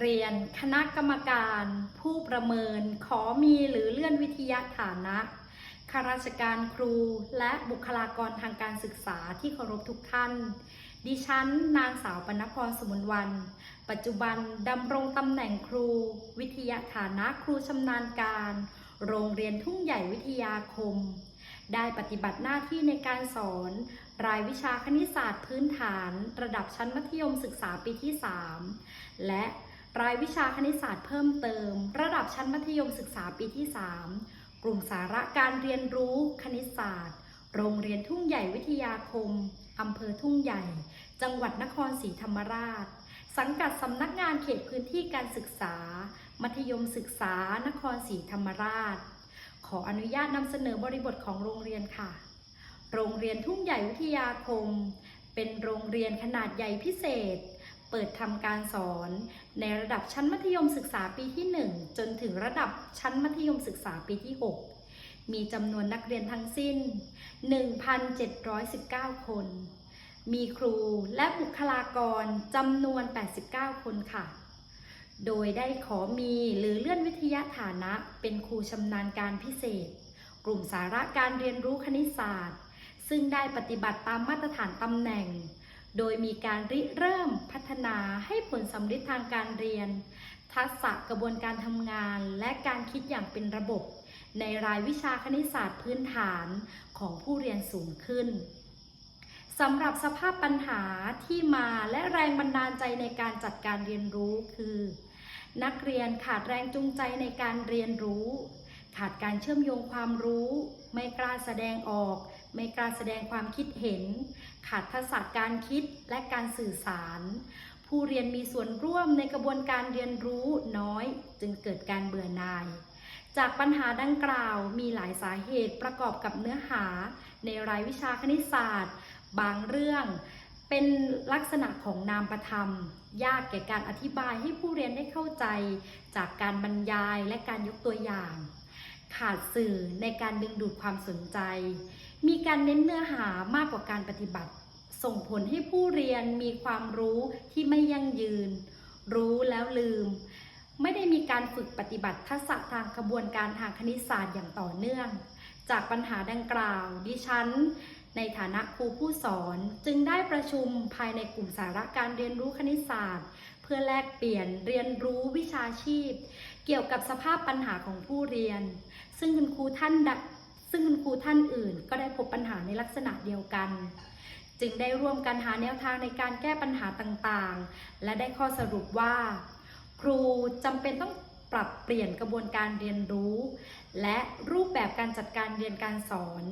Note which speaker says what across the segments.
Speaker 1: เรียนคณะกรรมการผู้ประเมินขอมีหรือเลื่อนวิทยาฐานะข้าราชการครูและบุคลากรทางการศึกษาที่เคารพทุกท่าน ดิฉันนางสาวปนพรสมุนวัน ปัจจุบันดำรงตำแหน่งครู วิทยาฐานะครูชำนาญการ โรงเรียนทุ่งใหญ่วิทยาคม ได้ปฏิบัติหน้าที่ในการสอน รายวิชาคณิตศาสตร์พื้นฐาน ระดับชั้นมัธยมศึกษาปีที่ 3 และ รายวิชาคณิตศาสตร์เพิ่มเติม ระดับชั้นมัธยมศึกษาปีที่ 3 กลุ่มสาระการเรียนรู้คณิตศาสตร์ โรงเรียนทุ่งใหญ่วิทยาคมอำเภอทุ่งใหญ่ จังหวัดนครศรีธรรมราช สังกัดสำนักงานเขตพื้นที่การศึกษา มัธยมศึกษานครศรีธรรมราช ขออนุญาตนำเสนอบริบทของโรงเรียนค่ะ โรงเรียนทุ่งใหญ่วิทยาคม เป็นโรงเรียนขนาดใหญ่พิเศษ เปิดทำการสอน ในระดับชั้นมัธยมศึกษาปีที่ 1 จนถึงระดับชั้นมัธยมศึกษาปีที่ 6 มีจำนวนนักเรียนทั้งสิ้น 1,719 คน มีครูและบุคลากรจำนวน 89 คนค่ะ โดยได้ขอมีหรือเลื่อนวิทยาฐานะเป็นครูชำนาญการพิเศษ กลุ่มสาระการเรียนรู้คณิตศาสตร์ ซึ่งได้ปฏิบัติตามมาตรฐานตำแหน่ง โดยมีการริเริ่มพัฒนาให้ผลสำฤทธิ์ทางการเรียน ทักษะกระบวนการทำงาน และการคิดอย่างเป็นระบบ ในรายวิชาคณิตศาสตร์พื้นฐานของผู้เรียนสูงขึ้นสำหรับสภาพปัญหาที่มาและแรงบันดาลใจในการจัดการเรียนรู้คือ นักเรียนขาดแรงจูงใจในการเรียนรู้ ขาดการเชื่อมโยงความรู้ ไม่กล้าแสดงออก ไม่กล้าแสดงความคิดเห็น ขาดทักษะการคิดและการสื่อสาร ผู้เรียนมีส่วนร่วมในกระบวนการเรียนรู้น้อยจึงเกิดการเบื่อหน่าย จากปัญหาดังกล่าวมีหลายสาเหตุประกอบกับเนื้อหา ในรายวิชาคณิตศาสตร์ บางเรื่อง เป็นลักษณะของนามประธรรม ยากแก่การอธิบายให้ผู้เรียนได้เข้าใจ จากการบรรยายและการยกตัวอย่างขาดสื่อในการดึงดูดความสนใจ มีการเน้นเนื้อหามากกว่าการปฏิบัติ ส่งผลให้ผู้เรียนมีความรู้ที่ไม่ยั่งยืน รู้แล้วลืม ไม่ได้มีการฝึกปฏิบัติทักษะทางกระบวนการทางคณิตศาสตร์อย่างต่อเนื่อง จากปัญหาดังกล่าว ดิฉัน ในฐานะครูผู้สอน จึงได้ประชุมภายในกลุ่มสาระการเรียนรู้คณิตศาสตร์ เพื่อแลกเปลี่ยนเรียนรู้วิชาชีพ เกี่ยวกับสภาพปัญหาของผู้เรียน ซึ่งคุณครูท่านซึ่งคุณครูท่านอื่น ก็ได้พบปัญหาในลักษณะเดียวกัน จึงได้ร่วมกันหาแนวทางในการแก้ปัญหาต่างๆ และได้ข้อสรุปว่า ครูจำเป็นต้องปรับเปลี่ยนกระบวนการเรียนรู้ และรูปแบบการจัดการเรียนการสอน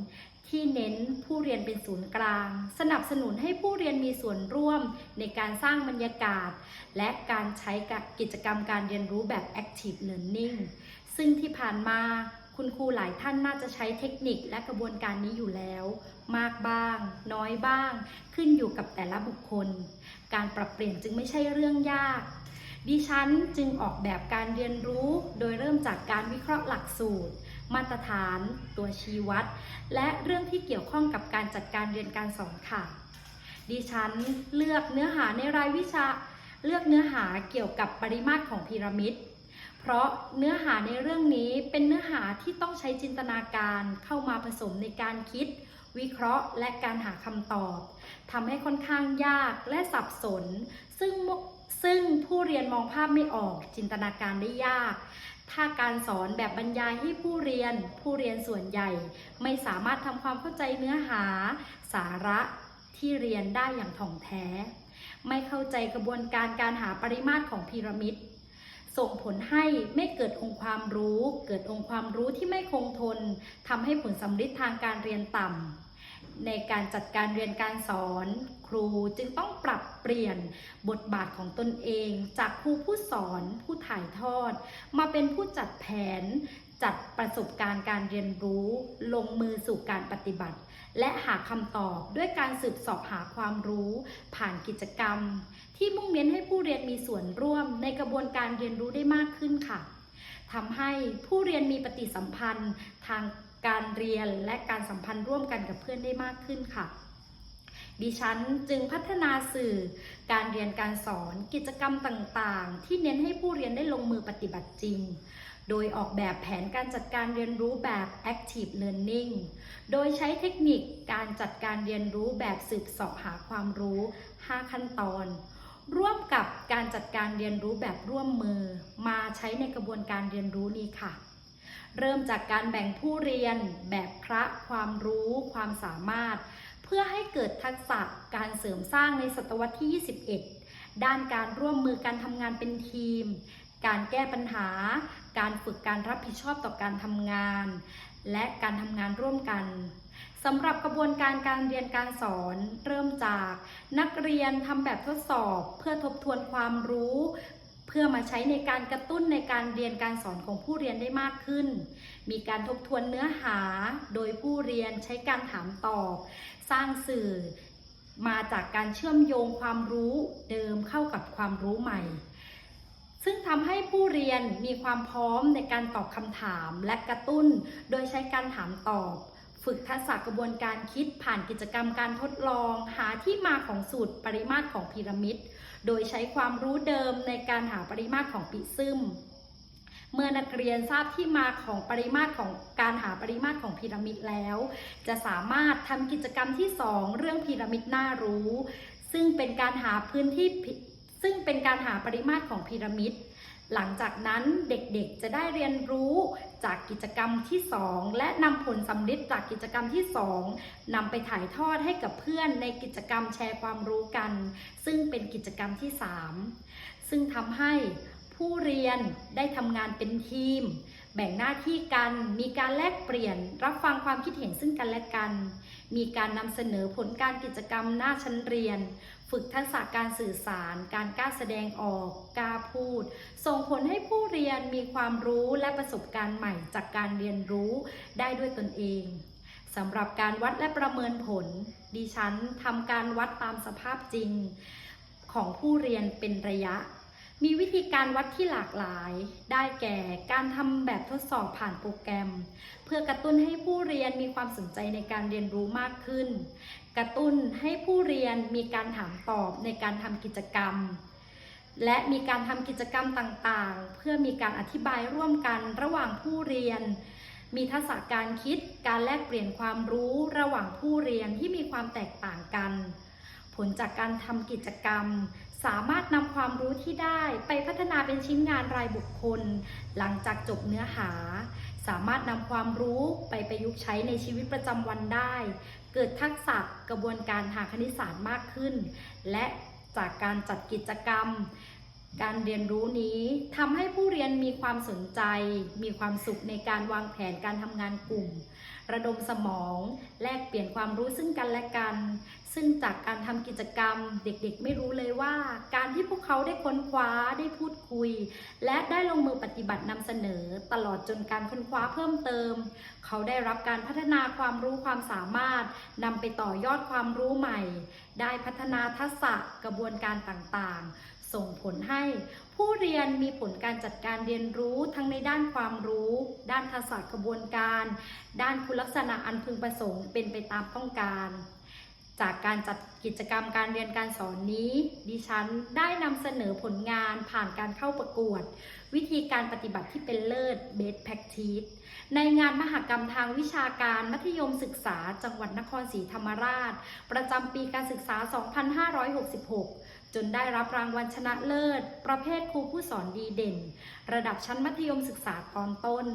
Speaker 1: ที่เน้นผู้เรียนเป็นศูนย์กลาง สนับสนุนให้ผู้เรียนมีส่วนร่วมในการสร้างบรรยากาศ และการใช้กิจกรรมการเรียนรู้แบบ active learning ซึ่งที่ผ่านมา คุณครูหลายท่านน่าจะใช้เทคนิคและกระบวนการนี้อยู่แล้ว มากบ้าง น้อยบ้าง ขึ้นอยู่กับแต่ละบุคคล การปรับเปลี่ยนจึงไม่ใช่เรื่องยาก ดิฉันจึงออกแบบการเรียนรู้ โดยเริ่มจากการวิเคราะห์หลักสูตร มาตรฐาน ตัวชี้วัด และเรื่องที่เกี่ยวข้องกับการจัดการเรียนการสอนค่ะ ดิฉันเลือกเนื้อหาในรายวิชา เลือกเนื้อหาเกี่ยวกับปริมาตรของพีระมิด เพราะเนื้อหาในเรื่องนี้เป็นเนื้อหาที่ต้องใช้จินตนาการเข้ามาผสมในการคิด วิเคราะห์ และการหาคำตอบทำให้ค่อนข้างยากและสับสน ซึ่งซึ่งผู้เรียนมองภาพไม่ออกจินตนาการได้ยาก ถ้าการสอนแบบบรรยายให้ผู้เรียน ผู้เรียนส่วนใหญ่ ไม่สามารถทำความเข้าใจเนื้อหา สาระที่เรียนได้อย่างถ่องแท้ ไม่เข้าใจกระบวนการการหาปริมาตรของพีระมิด ส่งผลให้ไม่เกิดองค์ความรู้ เกิดองค์ความรู้ที่ไม่คงทนทำให้ผลสำฤทธิ์ทางการเรียนต่ำในการจัดการเรียนการสอน ครูจึงต้องปรับเปลี่ยนบทบาทของตนเอง จากครูผู้สอนผู้ถ่ายทอด มาเป็นผู้จัดแผน จัดประสบการณ์การเรียนรู้ ลงมือสู่การปฏิบัติ และหาคำตอบด้วยการสืบสอบหาความรู้ ผ่านกิจกรรม ที่มุ่งเน้นให้ผู้เรียนมีส่วนร่วมในกระบวนการเรียนรู้ได้มากขึ้นค่ะทำให้ผู้เรียนมีปฏิสัมพันธ์ ทางการเรียนและการสัมพันธ์ร่วมกันกับเพื่อนได้มากขึ้นค่ะดิฉันจึงพัฒนาสื่อ การเรียนการสอนกิจกรรมต่างๆ ที่เน้นให้ผู้เรียนได้ลงมือปฏิบัติจริง โดยออกแบบแผนการจัดการเรียนรู้แบบ active learning โดยใช้เทคนิคการจัดการเรียนรู้แบบสืบสาะหาความรู้ 5 ขั้นตอน ร่วมกับการจัดการเรียนรู้แบบร่วมมือ มาใช้ในกระบวนการเรียนรู้นี้ค่ะ เริ่มจากการแบ่งผู้เรียน แบบคละความรู้ ความสามารถ เพื่อให้เกิดทักษะการเสริมสร้างในศตวรรษที่ 21ด้านการร่วมมือการทำงานเป็นทีม การแก้ปัญหา การฝึกการรับผิดชอบต่อการทำงาน และการทำงานร่วมกันสำหรับกระบวนการการเรียนการสอนเริ่มจากนักเรียนทำแบบทดสอบ เพื่อทบทวนความรู้ เพื่อมาใช้ในการกระตุ้นในการเรียนการสอนของผู้เรียนได้มากขึ้น มีการทบทวนเนื้อหา โดยผู้เรียนใช้การถามตอบ สร้างสื่อมาจากการเชื่อมโยงความรู้เดิมเข้ากับความรู้ใหม่ ซึ่งทำให้ผู้เรียนมีความพร้อมในการตอบคำถามและกระตุ้น โดยใช้การถามตอบ ฝึกทักษะกระบวนการคิดผ่านกิจกรรมการทดลอง หาที่มาของสูตรปริมาตรของพีระมิด โดยใช้ความรู้เดิมในการหาปริมาตรของปิซึมเมื่อนักเรียนทราบที่มาของปริมาตรของการหาปริมาตรของพีระมิดแล้ว จะสามารถทำกิจกรรมที่ 2 เรื่องพีระมิดน่ารู้ ซึ่งเป็นการหาพื้นที่ ซึ่งเป็นการหาปริมาตรของพีระมิด หลังจากนั้นเด็กๆจะได้เรียนรู้จากกิจกรรมที่ 2 และนำผลสำเร็จจากกิจกรรมที่ 2นำไปถ่ายทอดให้กับเพื่อนในกิจกรรมแชร์ความรู้กัน ซึ่งเป็นกิจกรรมที่ 3 ซึ่งทำให้ผู้เรียนได้ทำงานเป็นทีม แบ่งหน้าที่กัน มีการแลกเปลี่ยน รับฟังความคิดเห็นซึ่งกันและกัน มีการนำเสนอผลการกิจกรรมหน้าชั้นเรียน ฝึกทักษะการสื่อสาร การกล้าแสดงออก กล้าพูด ส่งผลให้ผู้เรียนมีความรู้และประสบการณ์ใหม่จากการเรียนรู้ได้ด้วยตนเองสำหรับการวัดและประเมินผล ดิฉันทำการวัดตามสภาพจริง ของผู้เรียนเป็นระยะ มีวิธีการวัดที่หลากหลาย ได้แก่การทำแบบทดสอบผ่านโปรแกรม เพื่อกระตุ้นให้ผู้เรียนมีความสนใจในการเรียนรู้มากขึ้น กระตุ้นให้ผู้เรียนมีการถามตอบในการทำกิจกรรม และมีการทำกิจกรรมต่างๆ เพื่อมีการอธิบายร่วมกันระหว่างผู้เรียน มีทักษะการคิดการแลกเปลี่ยนความรู้ระหว่างผู้เรียนที่มีความแตกต่างกัน ผลจากการทำกิจกรรม สามารถนำความรู้ที่ได้ไปพัฒนาเป็นชิ้นงานรายบุคคล หลังจากจบเนื้อหา สามารถนำความรู้ไปประยุกต์ใช้ในชีวิตประจำวันได้ เกิดทักษะกระบวนการทางคณิตศาสตร์มากขึ้น และจากการจัดกิจกรรม การเรียนรู้นี้ทำให้ผู้เรียนมีความสนใจ มีความสุขในการวางแผนการทำงานกลุ่ม ระดมสมอง แลกเปลี่ยนความรู้ซึ่งกันและกัน ซึ่งจากการทำกิจกรรม เด็กๆ ไม่รู้เลยว่า การที่พวกเขาได้ค้นคว้าได้พูดคุย และได้ลงมือปฏิบัตินำเสนอ ตลอดจนการค้นคว้าเพิ่มเติม เขาได้รับการพัฒนาความรู้ความสามารถนำไปต่อยอดความรู้ใหม่ ได้พัฒนาทักษะกระบวนการต่างๆ ส่งผลให้ผู้เรียนมีผลการจัดการเรียนรู้ทั้งในด้านความรู้ ด้านทักษะกระบวนการ ด้านคุณลักษณะอันพึงประสงค์เป็นไปตามต้องการ จากการจัดกิจกรรมการเรียนการสอนนี้ ดิฉันได้นำเสนอผลงานผ่านการเข้าประกวด วิธีการปฏิบัติที่เป็นเลิศ Best Practice ในงานมหกรรมทางวิชาการมัธยมศึกษา จังหวัดนครศรีธรรมราช ประจำปีการศึกษา 2566 จนได้รับรางวัลชนะเลิศ ประเภทครูผู้สอนดีเด่น ระดับชั้นมัธยมศึกษาตอนต้น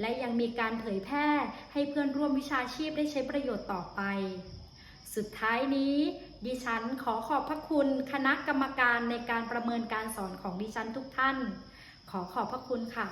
Speaker 1: และยังมีการเผยแพร่ให้เพื่อนร่วมวิชาชีพได้ใช้ประโยชน์ต่อไป สุดท้ายนี้ ดิฉันขอขอบพระคุณคณะกรรมการในการประเมินการสอนของดิฉันทุกท่าน ขอขอบพระคุณค่ะ